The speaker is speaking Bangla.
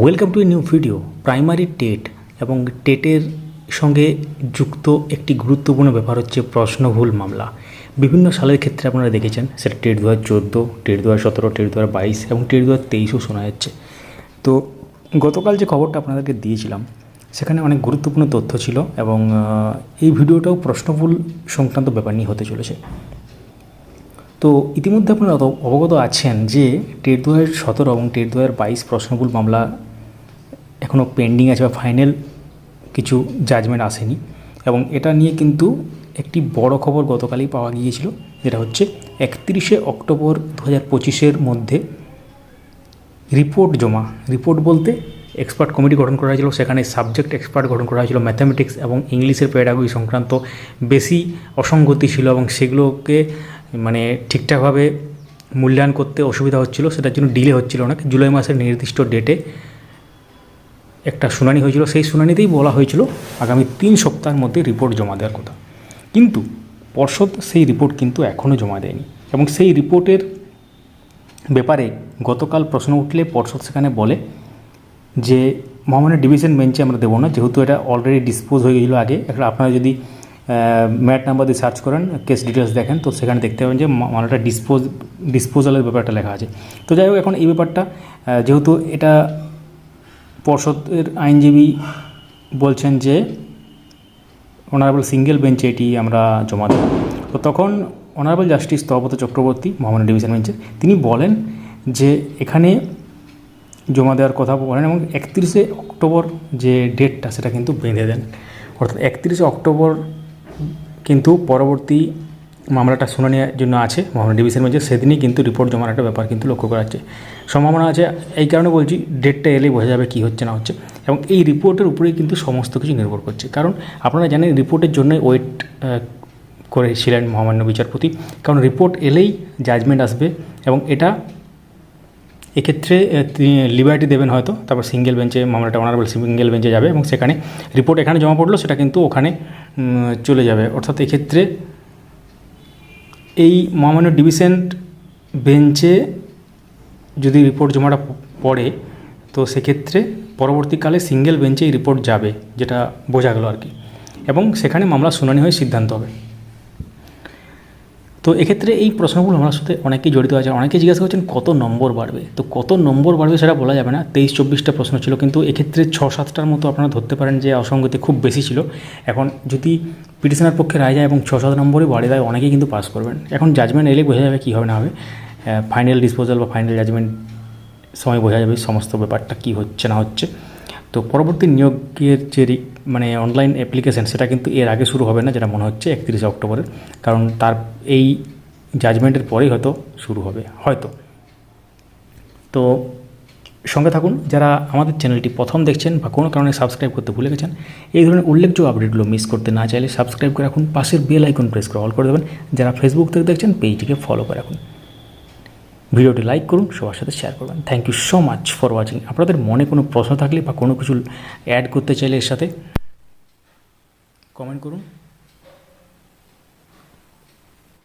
Welcome to a new video primary TET এবং টেটের সঙ্গে যুক্ত একটি গুরুত্বপূর্ণ ব্যাপার হচ্ছে প্রশ্নভুল মামলা। বিভিন্ন সালের ক্ষেত্রে আপনারা দেখেছেন, সেটা টেট দু হাজার চোদ্দ, টেট দু হাজার সতেরো, টেট দু হাজার বাইশ এবং টেট দু হাজার তেইশও শোনা যাচ্ছে। তো গতকাল যে খবরটা আপনাদেরকে দিয়েছিলাম, সেখানে অনেক গুরুত্বপূর্ণ তথ্য ছিল এবং এই ভিডিওটাও প্রশ্নভুল সংক্রান্ত ব্যাপার নিয়ে হতে চলেছে। তো ইতিমধ্যে আপনারা অবগত আছেন যে টেট দু হাজার সতেরো এবং টেট দু হাজার বাইশ প্রশ্নভুল মামলা এখনও পেন্ডিং আছে বা ফাইনাল কিছু জাজমেন্ট আসেনি। এবং এটা নিয়ে কিন্তু একটি বড় খবর গতকালই পাওয়া গিয়েছিল, যেটা হচ্ছে একত্রিশে অক্টোবর দু হাজার পঁচিশের মধ্যে রিপোর্ট জমা। রিপোর্ট বলতে এক্সপার্ট কমিটি গঠন করা হয়েছিল, সেখানে সাবজেক্ট এক্সপার্ট গঠন করা হয়েছিল ম্যাথামেটিক্স এবং ইংলিশের প্যাডাগজি সংক্রান্ত বেশি অসঙ্গতি ছিল এবং সেগুলোকে মানে ঠিকঠাকভাবে মূল্যায়ন করতে অসুবিধা হচ্ছিল, সেটার জন্য ডিলে হচ্ছিল অনেক জুলাই মাসের নির্দিষ্ট ডেটে একটা শুনানি হয়েছিল। সেই শুনানিতেই বলা হয়েছিল, আগামী তিন সপ্তাহের মধ্যে রিপোর্ট জমা দেওয়ার কথা। কিন্তু পর্ষদ সেই রিপোর্ট কিন্তু এখনও জমা দেয়নি। এবং সেই রিপোর্টের ব্যাপারে গতকাল প্রশ্ন উঠলে পর্ষদ সেখানে বলে যে, মহামান্য ডিভিশন বেঞ্চে আমরা দেবো না, যেহেতু এটা অলরেডি ডিসপোজ হয়ে গেছিল আগে। একটা আপনারা যদি ম্যাট নাম্বার দিয়ে সার্চ করেন কেস ডিটেলস দেখেন, তো সেখানে দেখতে পাবেন যে মা- মামলাটা ডিসপোজ ডিসপোজালের ব্যাপারটা লেখা আছে। তো যাই হোক, এখন এই ব্যাপারটা যেহেতু এটা পর্ষদের আইনজীবী বলছেন যে অনারেবল সিঙ্গেল বেঞ্চে এটি আমরা জমা দেব। তো তখন অনারেবল জাস্টিস তপত চক্রবর্তী, মহামান্য ডিভিশন বেঞ্চের তিনি বলেন যে এখানে জমা দেওয়ার কথা বলেন এবং একত্রিশে অক্টোবর যে ডেটটা সেটা কিন্তু বেঁধে দেন। অর্থাৎ একত্রিশে অক্টোবর কিন্তু পরবর্তী মামলাটা শুনানির জন্য আছে মহামান্য ডিভিশন বেঞ্চে। সেদিনই কিন্তু রিপোর্ট জমার একটা ব্যাপার কিন্তু লক্ষ্য করা যাচ্ছে। সম্ভাবনা আছে, এই কারণে বলছি, ডেটটা এলেই বোঝা যাবে কী হচ্ছে, না হচ্ছে। এবং এই রিপোর্টের উপরেই কিন্তু সমস্ত কিছু নির্ভর করছে। কারণ আপনারা জানেন, রিপোর্টের জন্যই ওয়েট করেছিলেন মহামান্য বিচারপতি। কারণ রিপোর্ট এলেই জাজমেন্ট আসবে এবং এটা এক্ষেত্রে লিবার্টি দেবেন হয়তো, তারপর সিঙ্গেল বেঞ্চে মামলাটা অনারেবল সিঙ্গেল বেঞ্চে যাবে এবং সেখানে রিপোর্ট এখানে জমা পড়ল, সেটা কিন্তু ওখানে চলে যাবে। অর্থাৎ এক্ষেত্রে এই মহামান্য ডিভিশন বেঞ্চে যদি রিপোর্ট জমাটা পড়ে, তো সেক্ষেত্রে পরবর্তীকালে সিঙ্গেল বেঞ্চে এই রিপোর্ট যাবে, যেটা বোঝা গেল আর কি। এবং সেখানে মামলা শুনানি হয়ে সিদ্ধান্ত হবে। তো এক্ষেত্রে এই প্রশ্নগুলো আমার সাথে অনেকেই জড়িত আছে। অনেকে জিজ্ঞাসা করছেন, কত নম্বর বাড়বে? তো কত নম্বর বাড়বে সেটা বলা যাবে না। তেইশ চব্বিশটা প্রশ্ন ছিল, কিন্তু এক্ষেত্রে ছ সাতটার মতো আপনারা ধরতে পারেন যে অসঙ্গতি খুব বেশি ছিল। এখন যদি পিটিশনের পক্ষে রায় যায় এবং ছ সাত নম্বরে বাড়ে দেয় অনেকেই কিন্তু পাস করবেন। এখন জাজমেন্ট এলে বোঝা যাবে কী হবে, না হবে। ফাইনাল ডিসপোজাল বা ফাইনাল জাজমেন্ট সময় বোঝা যাবে সমস্ত ব্যাপারটা কী হচ্ছে, না হচ্ছে। তো পরবর্তী নিয়োগের যে মানে অনলাইন অ্যাপ্লিকেশন সেটা কিন্তু এর আগে শুরু হবে না, যেটা মনে হচ্ছে একত্রিশে অক্টোবরের। কারণ তার এই জাজমেন্টের পরেই হয়তো শুরু হবে, হয়তো। তো সঙ্গে থাকুন, যারা আমাদের চ্যানেলটি প্রথম দেখছেন বা কোনো কারণে সাবস্ক্রাইব করতে ভুলে গেছেন, এই ধরনের উল্লেখযোগ্য আপডেটগুলো মিস করতে না চাইলে সাবস্ক্রাইব করে রাখুন, পাশের বেল আইকন প্রেস করে অল করে দেবেন। যারা ফেসবুক থেকে দেখছেন পেজটিকে ফলো করে রাখুন। ভিডিওটি লাইক করুন, সবার সাথে শেয়ার করবেন। Thank you so much for watching আপনাদের মনে কোনো প্রশ্ন থাকলে বা কোনো কিছু অ্যাড করতে চাইলে এর সাথে কমেন্ট করুন